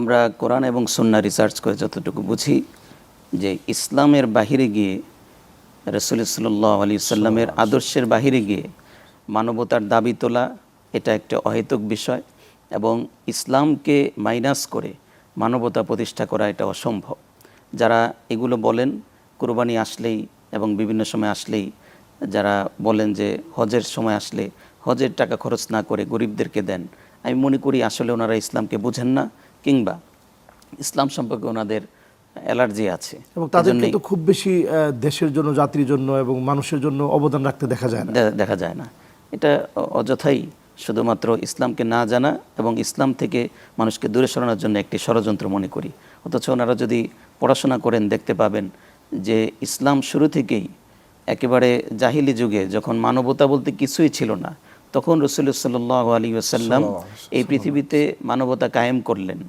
আমরা কোরআন এবং সন্না রিসার্চ করে যতটুকু বুঝি যে ইসলামের বাহিরে গিয়ে রসুল সাল্লাহ আলী সাল্লামের আদর্শের বাহিরে গিয়ে মানবতার দাবি তোলা এটা একটা অহেতুক বিষয় এবং ইসলামকে মাইনাস করে মানবতা প্রতিষ্ঠা করা এটা অসম্ভব। যারা এগুলো বলেন কোরবানি আসলেই এবং বিভিন্ন সময় আসলেই যারা বলেন যে হজের সময় আসলে হজের টাকা খরচ না করে গরিবদেরকে দেন আমি মনে করি আসলে ওনারা ইসলামকে বুঝেন না। কিংবা ইসলাম সম্পর্কে ওনাদের অ্যালার্জি আছে। এবং তাদের কিন্তু খুব বেশি দেশের জন্য জাতির জন্য এবং মানুষের জন্য অবদান রাখতে দেখা যায় না। দেখা যায় না। এটা অযথাই শুধুমাত্র ইসলামকে না জানা এবং ইসলাম থেকে মানুষকে দূরে সরানোর জন্য একটি ষড়যন্ত্র মনে করি। অথচ ওনারা যদি পড়াশোনা করেন দেখতে পাবেন যে ইসলাম শুরু থেকেই একেবারে জাহিলি যুগে যখন মানবতা বলতে কিছুই ছিল না তখন রসুল সাল্লাহ আলী আসাল্লাম এই পৃথিবীতে মানবতা কায়েম করলেন।